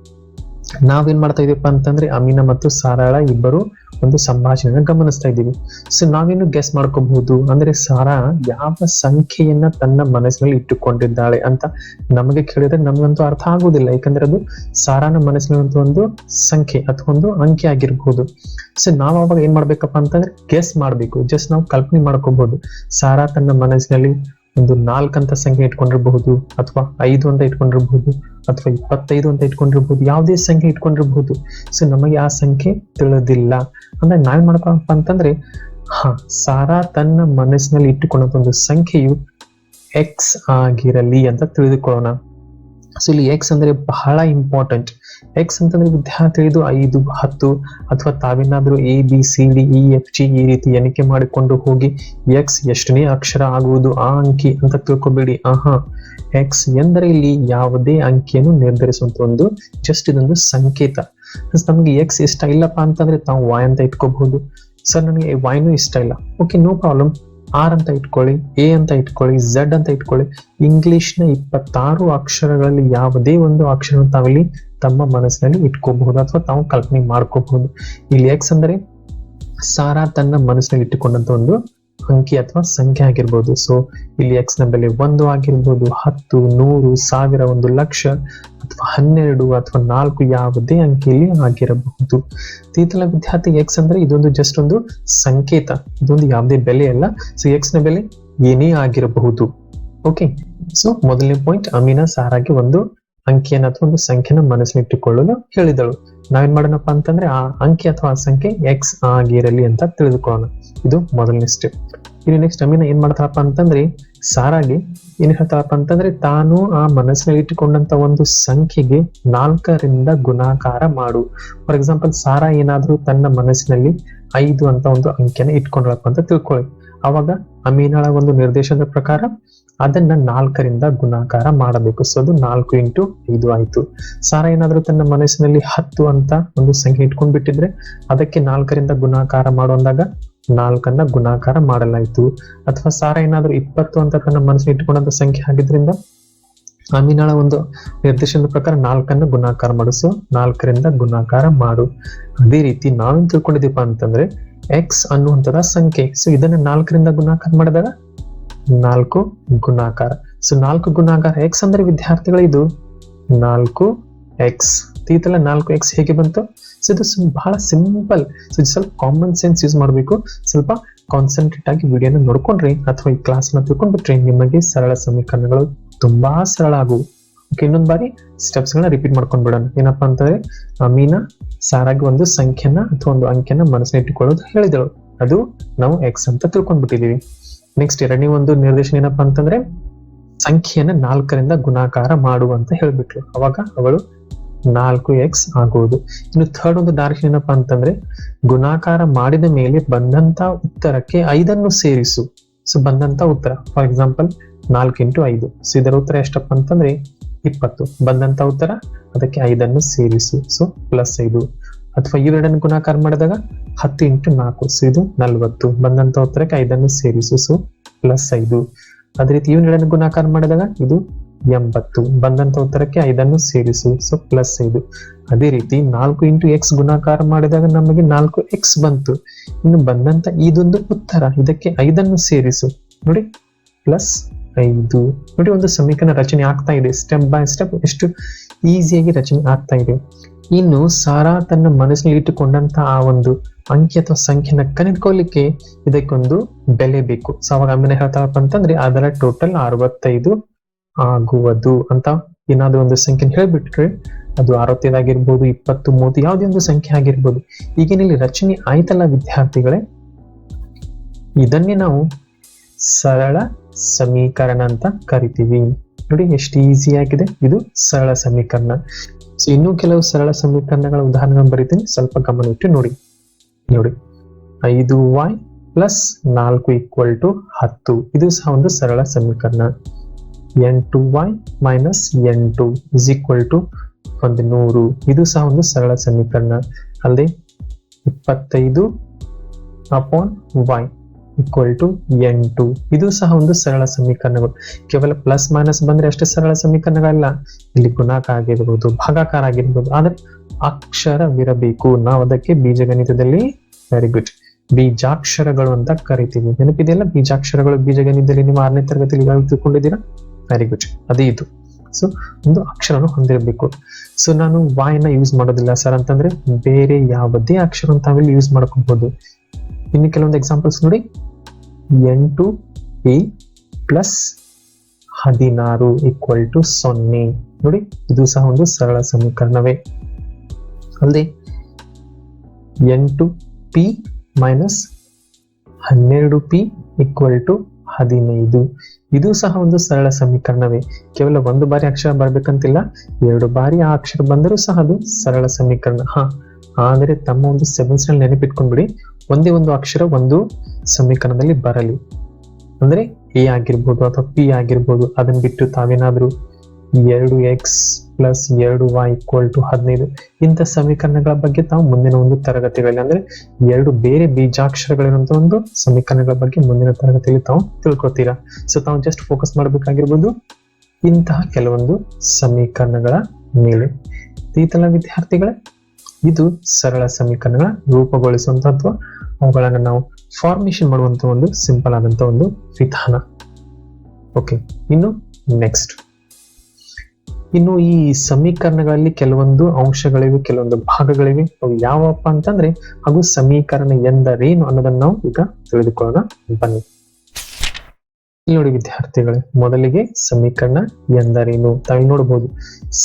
ನಾವೇನ್ ಮಾಡ್ತಾ ಇದೀವಪ್ಪ ಅಂತಂದ್ರೆ ಅಮೀನ ಮತ್ತು ಸಾರಾಳ ಇಬ್ಬರು ಒಂದು ಸಂಭಾಷಣೆನ ಗಮನಿಸ್ತಾ ಇದ್ದೀವಿ. ಸೊ ನಾವೇನು ಗೆಸ್ ಮಾಡ್ಕೋಬಹುದು? ಅಂದ್ರೆ ಸಾರಾ ಯಾವ ಸಂಖ್ಯೆಯನ್ನ ತನ್ನ ಮನಸ್ಸಿನಲ್ಲಿ ಇಟ್ಟುಕೊಂಡಿದ್ದಾಳೆ ಅಂತ ನಮಗೆ ಕೇಳಿದ್ರೆ ನಮಗಂತೂ ಅರ್ಥ ಆಗುದಿಲ್ಲ ಯಾಕಂದ್ರೆ ಅದು ಸಾರಾನ ಮನಸ್ಸಿನಂತ ಒಂದು ಸಂಖ್ಯೆ ಅಥವಾ ಒಂದು ಅಂಕೆ ಆಗಿರ್ಬಹುದು ಸೊ ನಾವು ಅವಾಗ ಏನ್ ಮಾಡ್ಬೇಕಪ್ಪ ಅಂತಂದ್ರೆ ಗೆಸ್ ಮಾಡ್ಬೇಕು. ಜಸ್ಟ್ ನಾವು ಕಲ್ಪನೆ ಮಾಡ್ಕೋಬಹುದು. ಸಾರಾ ತನ್ನ ಮನಸ್ಸಿನಲ್ಲಿ ಒಂದು ನಾಲ್ಕಂತ ಸಂಖ್ಯೆ ಇಟ್ಕೊಂಡಿರಬಹುದು ಅಥವಾ ಐದು ಅಂತ ಇಟ್ಕೊಂಡಿರಬಹುದು ಅಥವಾ ಇಪ್ಪತ್ತೈದು ಅಂತ ಇಟ್ಕೊಂಡಿರಬಹುದು, ಯಾವುದೇ ಸಂಖ್ಯೆ ಇಟ್ಕೊಂಡಿರಬಹುದು. ಸೊ ನಮಗೆ ಆ ಸಂಖ್ಯೆ ತಿಳಿದಿಲ್ಲ. ಅಂದ್ರೆ ನಾವೇನ್ ಮಾಡ್ಕೊಳಪ್ಪ ಅಂತಂದ್ರೆ, ಹಾ, ಸಾರಾ ತನ್ನ ಮನಸ್ಸಿನಲ್ಲಿ ಇಟ್ಟುಕೊಂಡಂತ ಒಂದು ಸಂಖ್ಯೆಯು ಎಕ್ಸ್ ಆಗಿರಲಿ ಅಂತ ತಿಳಿದುಕೊಳ್ಳೋಣ. ಸೊ ಇಲ್ಲಿ ಎಕ್ಸ್ ಅಂದ್ರೆ ಬಹಳ ಇಂಪಾರ್ಟೆಂಟ್ ಎಕ್ಸ್ ಅಂತಂದ್ರೆ ವಿದ್ಯಾರ್ಥಿ ಇದು ಐದು, ಹತ್ತು ಅಥವಾ ತಾವೇನಾದ್ರೂ A B C D E F G ಈ ರೀತಿ ಎಣಿಕೆ ಮಾಡಿಕೊಂಡು ಹೋಗಿ ಎಕ್ಸ್ ಎಷ್ಟನೇ ಅಕ್ಷರ ಆಗುವುದು, ಆ ಅಂಕಿ ಅಂತ ತಿಳ್ಕೊಬೇಡಿ. ಆಹಾ ಎಕ್ಸ್ ಎಂದರೆ ಇಲ್ಲಿ ಯಾವುದೇ ಅಂಕಿಯನ್ನು ನಿರ್ಧರಿಸುವಂತ ಒಂದು ಜಸ್ಟ್ ಇದೊಂದು ಸಂಕೇತ. ನಮಗೆ ಎಕ್ಸ್ ಇಷ್ಟ ಇಲ್ಲಪ್ಪ ಅಂತಂದ್ರೆ ತಾವು ವಾಯ್ ಅಂತ ಇಟ್ಕೋಬಹುದು. ಸರ್ ನನಗೆ ವಾಯ್ನು ಇಷ್ಟ ಇಲ್ಲ. ಓಕೆ ನೋ ಪ್ರಾಬ್ಲಮ್ ಆರ್ ಅಂತ ಇಟ್ಕೊಳ್ಳಿ ಎ ಅಂತ ಇಟ್ಕೊಳ್ಳಿ ಝಡ್ ಅಂತ ಇಟ್ಕೊಳ್ಳಿ ಇಂಗ್ಲಿಷ್ನ ಇಪ್ಪತ್ತಾರು ಅಕ್ಷರಗಳಲ್ಲಿ ಯಾವುದೇ ಒಂದು ಅಕ್ಷರ ತಾವಿಲ್ಲಿ ತಮ್ಮ ಮನಸ್ಸಿನಲ್ಲಿ ಇಟ್ಕೋಬಹುದು ಅಥವಾ ತಾವು ಕಲ್ಪನೆ ಮಾಡ್ಕೋಬಹುದು. ಇಲ್ಲಿ ಎಕ್ಸ್ ಅಂದ್ರೆ ಸಾರಾ ತನ್ನ ಮನಸ್ಸಿನಲ್ಲಿ ಇಟ್ಟುಕೊಂಡಂತ ಒಂದು ಅಂಕಿ ಅಥವಾ ಸಂಖ್ಯೆ ಆಗಿರ್ಬೋದು. ಸೊ ಇಲ್ಲಿ ಎಕ್ಸ್ನ ಬೆಲೆ ಒಂದು ಆಗಿರ್ಬೋದು, ಹತ್ತು, ನೂರು, ಸಾವಿರ, ಒಂದು ಲಕ್ಷ ಅಥವಾ ಹನ್ನೆರಡು ಅಥವಾ ನಾಲ್ಕು ಯಾವುದೇ ಅಂಕಿಯಲ್ಲಿ ಆಗಿರಬಹುದು. ತೀತಲ ವಿದ್ಯಾರ್ಥಿ ಎಕ್ಸ್ ಅಂದ್ರೆ ಇದೊಂದು ಜಸ್ಟ್ ಒಂದು ಸಂಕೇತ, ಇದೊಂದು ಯಾವುದೇ ಬೆಲೆ ಅಲ್ಲ. ಸೊ ಎಕ್ಸ್ನ ಬೆಲೆ ಏನೇ ಆಗಿರಬಹುದು. ಓಕೆ ಸೊ ಮೊದಲನೇ ಪಾಯಿಂಟ್ ಅಮೀನಾ ಸಾರಾಗಿ ಒಂದು ಅಂಕಿಯನ್ನ ಅಥವಾ ಒಂದು ಸಂಖ್ಯೆನ ಮನಸ್ಸಿನಿಟ್ಟುಕೊಳ್ಳಲು ಹೇಳಿದಳು. ನಾವೇನ್ ಮಾಡೋಣಪ್ಪ ಅಂತಂದ್ರೆ ಆ ಅಂಕಿ ಅಥವಾ ಆ ಸಂಖ್ಯೆ ಎಕ್ಸ್ ಆಗಿರಲಿ ಅಂತ ತಿಳಿದುಕೊಳ್ಳೋಣ. ಇದು ಮೊದಲನೇ ಸ್ಟೆಪ್ ಇಲ್ಲಿ ನೆಕ್ಸ್ಟ್ ಅಮೀನ ಏನ್ ಮಾಡ್ತಾರಪ್ಪ ಅಂತಂದ್ರೆ, ಸಾರಾಗೆ ಏನ್ ಹೇಳ್ತಾರಪ್ಪ ಅಂತಂದ್ರೆ, ತಾನು ಆ ಮನಸ್ಸಿನಲ್ಲಿ ಇಟ್ಟುಕೊಂಡಂತ ಒಂದು ಸಂಖ್ಯೆಗೆ ನಾಲ್ಕರಿಂದ ಗುಣಾಕಾರ ಮಾಡು. ಫಾರ್ ಎಕ್ಸಾಂಪಲ್ ಸಾರಾ ಏನಾದ್ರೂ ತನ್ನ ಮನಸ್ಸಿನಲ್ಲಿ ಐದು ಅಂತ ಒಂದು ಅಂಕೆನ ಇಟ್ಕೊಂಡ್ರಪ್ಪ ಅಂತ ತಿಳ್ಕೊಳ್ಳಿ. ಅವಾಗ ಅಮೀನಾಳ ಒಂದು ನಿರ್ದೇಶನದ ಪ್ರಕಾರ ಅದನ್ನ ನಾಲ್ಕರಿಂದ ಗುಣಾಕಾರ ಮಾಡಬೇಕು. ಸೊ ಅದು ನಾಲ್ಕು ಇಂಟು ಐದು ಆಯ್ತು. ಸಾರ ಏನಾದ್ರೂ ತನ್ನ ಮನಸ್ಸಿನಲ್ಲಿ ಹತ್ತು ಅಂತ ಒಂದು ಸಂಖ್ಯೆ ಇಟ್ಕೊಂಡ್ಬಿಟ್ಟಿದ್ರೆ, ಅದಕ್ಕೆ ನಾಲ್ಕರಿಂದ ಗುಣಾಕಾರ ಮಾಡುವಂದಾಗ ನಾಲ್ಕನ್ನ ಗುಣಾಕಾರ ಮಾಡಲಾಯಿತು. ಅಥವಾ ಸಾರ ಏನಾದ್ರೂ ಇಪ್ಪತ್ತು ಅಂತ ತನ್ನ ಮನಸ್ಸಿನ ಇಟ್ಟುಕೊಂಡಂತ ಸಂಖ್ಯೆ ಆಗಿದ್ರಿಂದ ಅಮೀನಾಳ ಒಂದು ನಿರ್ದೇಶನದ ಪ್ರಕಾರ ನಾಲ್ಕನ್ನ ಗುಣಾಕಾರ ಮಾಡು. ಸೊ, ನಾಲ್ಕರಿಂದ ಗುಣಾಕಾರ ಮಾಡು. ಅದೇ ರೀತಿ ನಾವೇನ್ ತಿಳ್ಕೊಂಡಿದೀಪ ಅಂತಂದ್ರೆ ಎಕ್ಸ್ ಅನ್ನುವಂಥದ ಸಂಖ್ಯೆ. ಸೊ, ಇದನ್ನ ನಾಲ್ಕರಿಂದ ಗುಣಾಕಾರ ಮಾಡಿದಾಗ? ನಾಲ್ಕು ಗುಣಾಕಾರ. ಸೊ, ನಾಲ್ಕು ಗುಣಾಕಾರ ಎಕ್ಸ್ ಅಂದ್ರೆ ವಿದ್ಯಾರ್ಥಿಗಳ ಇದು ನಾಲ್ಕು ಎಕ್ಸ್ ತೀತಲ ನಾಲ್ಕು ಎಕ್ಸ್ ಹೇಗೆ ಬಂತು? ಸೊ ಇದು ಬಹಳ ಸಿಂಪಲ್ ಸೊ ಸ್ವಲ್ಪ ಕಾಮನ್ ಸೆನ್ಸ್ ಯೂಸ್ ಮಾಡಬೇಕು. ಸ್ವಲ್ಪ ಕಾನ್ಸಂಟ್ರೇಟ್ ಆಗಿ ವಿಡಿಯೋನ ನೋಡ್ಕೊಂಡ್ರಿ. ಅಥವಾ ಈ ಕ್ಲಾಸ್ನ ತಿಳ್ಕೊಂಡ್ಬಿಟ್ರಿ. ನಿಮಗೆ ಸರಳ ಸಮೀಕರಣಗಳು ತುಂಬಾ ಸರಳ ಆಗು. ಓಕೆ ಇನ್ನೊಂದು ಬಾರಿ ಸ್ಟೆಪ್ಸ್ ಗಳನ್ನ ರಿಪೀಟ್ ಮಾಡ್ಕೊಂಡ್ ಬಿಡೋಣ. ಏನಪ್ಪಾ ಅಂತಂದ್ರೆ ಮೀನಾ ಸಾರಾಗಿ ಒಂದು ಸಂಖ್ಯೆನ ಅಥವಾ ಒಂದು ಅಂಕೆನ ಮನಸ್ಸಿನಿಟ್ಟುಕೊಳ್ಳೋದು ಹೇಳಿದಳು. ಅದು ನಾವು ಎಕ್ಸ್ ಅಂತ ತಿಳ್ಕೊಂಡ್ಬಿಟ್ಟಿದೀವಿ. ನೆಕ್ಸ್ಟ್ ಎರಡನೇ ಒಂದು ನಿರ್ದೇಶನ ಏನಪ್ಪಾ ಅಂತಂದ್ರೆ ಸಂಖ್ಯೆಯನ್ನ ನಾಲ್ಕರಿಂದ ಗುಣಾಕಾರ ಮಾಡು ಅಂತ ಹೇಳ್ಬಿಟ್ರು. ಅವಾಗ ಅವಳು ನಾಲ್ಕು ಎಕ್ಸ್ ಆಗುವುದು. ಇನ್ನು ಥರ್ಡ್ ಒಂದು ಡೈರೆಕ್ಷನ್ ಏನಪ್ಪಾ ಅಂತಂದ್ರೆ, ಗುಣಾಕಾರ ಮಾಡಿದ ಮೇಲೆ ಬಂದಂತ ಉತ್ತರಕ್ಕೆ ಐದನ್ನು ಸೇರಿಸು. ಸೊ ಬಂದಂತ ಉತ್ತರ ಫಾರ್ ಎಕ್ಸಾಂಪಲ್ ನಾಲ್ಕು ಇಂಟು ಐದು. ಸೊ ಇದರ ಉತ್ತರ ಎಷ್ಟಪ್ಪ ಅಂತಂದ್ರೆ, ಇಪ್ಪತ್ತು. ಬಂದಂತ ಉತ್ತರ, ಅದಕ್ಕೆ ಐದನ್ನು ಸೇರಿಸು. ಸೊ ಪ್ಲಸ್ ಐದು. ಅಥವಾ ಇವೆರಡನ್ನು ಗುಣಾಕಾರ ಮಾಡಿದಾಗ, ಹತ್ತು ಇಂಟು ನಾಲ್ಕು. ಸೊ ಇದು ನಲ್ವತ್ತು. ಬಂದಂತ ಉತ್ತರಕ್ಕೆ ಐದನ್ನು ಸೇರಿಸು. ಸೊ ಪ್ಲಸ್ ಐದು. ಅದೇ ರೀತಿ ಇವೆರಡನ್ನು ಗುಣಾಕಾರ ಮಾಡಿದಾಗ ಇದು ಎಂಬತ್ತು. ಬಂದಂತ ಉತ್ತರಕ್ಕೆ ಐದನ್ನು ಸೇರಿಸು. ಸೊ ಪ್ಲಸ್ ಐದು. ಅದೇ ರೀತಿ ನಾಲ್ಕು ಇಂಟು ಎಕ್ಸ್ ಗುಣಾಕಾರ ಮಾಡಿದಾಗ ನಮಗೆ ನಾಲ್ಕು ಎಕ್ಸ್ ಬಂತು. ಇನ್ನು ಬಂದಂತ ಇದೊಂದು ಉತ್ತರ. ಇದಕ್ಕೆ ಐದನ್ನು ಸೇರಿಸು. ನೋಡಿ ಪ್ಲಸ್ ಐದು. ನೋಡಿ, ಒಂದು ಸಮೀಕರಣ ರಚನೆ ಆಗ್ತಾ ಇದೆ. ಸ್ಟೆಪ್ ಬೈ ಸ್ಟೆಪ್ ಎಷ್ಟು ಈಸಿಯಾಗಿ ರಚನೆ ಆಗ್ತಾ ಇದೆ. ಇನ್ನು ಸಾರಾ ತನ್ನ ಮನಸ್ಸಿನಲ್ಲಿ ಇಟ್ಟುಕೊಂಡಂತ ಆ ಒಂದು ಅಂಕಿ ಅಥವಾ ಸಂಖ್ಯೆನ ಕನೆಟ್ಕೊಳ್ಳಿಕ್ಕೆ ಇದಕ್ಕೊಂದು ಬೆಲೆ ಬೇಕು. ಸೊ ಅವಾಗ ಆಮೇಲೆ ಹೇಳ್ತಾರಪ್ಪ ಅಂತಂದ್ರೆ ಅದರ ಟೋಟಲ್ ಅರವತ್ತೈದು ಆಗುವುದು ಅಂತ ಏನಾದ್ರೂ ಒಂದು ಸಂಖ್ಯೆ ಹೇಳ್ಬಿಟ್ರೆ ಅದು ಅರವತ್ತೈದು ಆಗಿರ್ಬೋದು ಇಪ್ಪತ್ತು ಮೂವತ್ತು ಯಾವುದೇ ಒಂದು ಸಂಖ್ಯೆ ಆಗಿರ್ಬೋದು. ಈಗೇನಿಲ್ಲಿ ರಚನೆ ಆಯ್ತಲ್ಲ ವಿದ್ಯಾರ್ಥಿಗಳೇ? ಇದನ್ನೇ ನಾವು ಸರಳ ಸಮೀಕರಣ ಅಂತ ಕರಿತೀವಿ. ನೋಡಿ, ಎಷ್ಟು ಈಸಿ ಆಗಿದೆ. ಇದು ಸರಳ ಸಮೀಕರಣ. ಸೊ ಇನ್ನೂ ಕೆಲವು ಸರಳ ಸಮೀಕರಣಗಳ ಉದಾಹರಣೆಗಳನ್ನು ಬರೀತೀನಿ. ಸ್ವಲ್ಪ ಗಮನವಿಟ್ಟು ನೋಡಿ. ನೋಡಿ. ಐದು ವೈ ಪ್ಲಸ್ ನಾಲ್ಕು ಈಕ್ವಲ್ ಟು ಹತ್ತು. ಇದು ಸಹ ಒಂದು ಸರಳ ಸಮೀಕರಣ. ಎಂಟು ವೈ ಮೈನಸ್ ಎಂಟು ಇಸ್ ಈಕ್ವಲ್ ಟು ಒಂದು ನೂರು. ಇದು ಸಹ ಒಂದು ಸರಳ ಸಮೀಕರಣ. ಅಲ್ಲದೆ, ಇಪ್ಪತ್ತೈದು ಅಪಾನ್ ವೈ ಈಕ್ವಲ್ ಟು ಎಂಟು ಇದು ಸಹ ಒಂದು ಸರಳ ಸಮೀಕರಣಗಳು. ಕೇವಲ ಪ್ಲಸ್ ಮೈನಸ್ ಬಂದ್ರೆ ಅಷ್ಟೇ ಸರಳ ಸಮೀಕರಣಗಳಲ್ಲ. ಇಲ್ಲಿ ಗುಣಾಕ ಆಗಿರ್ಬೋದು, ಭಾಗಾಕಾರ ಆಗಿರ್ಬೋದು, ಆದ್ರೆ ಅಕ್ಷರವಿರಬೇಕು. ನಾವು ಅದಕ್ಕೆ ಬೀಜಗಣಿತದಲ್ಲಿ ವೆರಿ ಗುಡ್ ಬೀಜಾಕ್ಷರಗಳು ಅಂತ ಕರಿತೀವಿ. ನೆನಪಿದೆಯಲ್ಲ ಬೀಜಾಕ್ಷರಗಳು ಬೀಜಗಣಿತದಲ್ಲಿ ನಿಮ್ಮ ಆರನೇ ತರಗತಿಯಲ್ಲಿ ಈಗಾಗಲೇ ತಿಳ್ಕೊಂಡಿದ್ದೀರಾ ವೆರಿ ಗುಡ್ ಅದೇ ಇದು. ಸೊ ಒಂದು ಅಕ್ಷರವನ್ನು ಹೊಂದಿರಬೇಕು. ಸೊ ನಾನು ವಾಯ್ನ ಯೂಸ್ ಮಾಡೋದಿಲ್ಲ ಸರ್ ಅಂತಂದ್ರೆ ಬೇರೆ ಯಾವುದೇ ಅಕ್ಷರ ಅಂತ ಯೂಸ್ ಮಾಡ್ಕೋಬಹುದು ಇನ್ನು ಕೆಲವೊಂದು ಎಕ್ಸಾಂಪಲ್ಸ್ ನೋಡಿ. ಎಂಟು ಪಿ ಪ್ಲಸ್ ಹದಿನಾರು ಈಕ್ವಲ್ ಟು ಸೊನ್ನೆ. ನೋಡಿ, ಇದು ಸಹ ಒಂದು ಸರಳ ಸಮೀಕರಣವೇ. ಅಲ್ಲದೆ ಎಂಟು ಪಿ ಮೈನಸ್ ಹನ್ನೆರಡು ಪಿ ಈಕ್ವಲ್ ಟು ಹದಿನೈದು. ಇದು ಸಹ ಒಂದು ಸರಳ ಸಮೀಕರಣವೇ. ಕೇವಲ ಒಂದು ಬಾರಿ ಅಕ್ಷರ ಬರ್ಬೇಕಂತಿಲ್ಲ. ಎರಡು ಬಾರಿ ಆ ಅಕ್ಷರ ಬಂದರೂ ಸಹ ಅದು ಸರಳ ಸಮೀಕರಣ. ಹಾ, ಆದರೆ ತಮ್ಮ ಒಂದು ಸೆವೆನ್ಸ್ನಲ್ಲಿ ನೆನಪಿಟ್ಕೊಂಡ್ಬಿಡಿ. ಒಂದೇ ಒಂದು ಅಕ್ಷರ ಒಂದು ಸಮೀಕರಣದಲ್ಲಿ ಬರಲಿ. ಅಂದ್ರೆ ಎ ಆಗಿರ್ಬೋದು ಅಥವಾ ಪಿ ಆಗಿರ್ಬೋದು, ಅದನ್ನ ಬಿಟ್ಟು ತಾವೇನಾದರೂ ಎರಡು ಎಕ್ಸ್ ಪ್ಲಸ್ ಎರಡು ವೈ ಈಕ್ವಲ್ ಟು ಹದಿನೈದು, ಇಂಥ ಸಮೀಕರಣಗಳ ಬಗ್ಗೆ ತಾವು ಮುಂದಿನ ಒಂದು ತರಗತಿಗಳಲ್ಲಿ, ಅಂದ್ರೆ ಎರಡು ಬೇರೆ ಬೀಜಾಕ್ಷರಗಳಿರುವಂಥ ಒಂದು ಸಮೀಕರಣಗಳ ಬಗ್ಗೆ ಮುಂದಿನ ತರಗತಿಯಲ್ಲಿ ತಾವು ತಿಳ್ಕೊತೀರಾ? ಸೊ ತಾವು ಜಸ್ಟ್ ಫೋಕಸ್ ಮಾಡಬೇಕಾಗಿರ್ಬೋದು ಇಂತಹ ಕೆಲವೊಂದು ಸಮೀಕರಣಗಳ ಮೇಲೆ. ಈತಲ ವಿದ್ಯಾರ್ಥಿಗಳೇ ಇದು ಸರಳ ಸಮೀಕರಣಗಳ ರೂಪುಗೊಳಿಸುವಂತ ಅಥವಾ ಅವುಗಳನ್ನು ನಾವು ಫಾರ್ಮೇಶನ್ ಮಾಡುವಂತ ಒಂದು ಸಿಂಪಲ್ ಆದಂತ ಒಂದು ವಿಧಾನ. ಓಕೆ ಇನ್ನು ನೆಕ್ಸ್ಟ್ ಇನ್ನು ಈ ಸಮೀಕರಣಗಳಲ್ಲಿ ಕೆಲವೊಂದು ಅಂಶಗಳಿವೆ, ಕೆಲವೊಂದು ಭಾಗಗಳಿವೆ. ಅವು ಯಾವಪ್ಪ ಅಂತಂದ್ರೆ, ಹಾಗೂ ಸಮೀಕರಣ ಎಂದರೇನು ಅನ್ನೋದನ್ನ ನಾವು ಈಗ ತಿಳಿದುಕೊಳ್ಳೋಣ. ಬನ್ನಿ. ಇಲ್ಲಿ ನೋಡಿ ವಿದ್ಯಾರ್ಥಿಗಳೇ, ಮೊದಲಿಗೆ ಸಮೀಕರಣ ಎಂದರೇನು ತಾವು ನೋಡಬಹುದು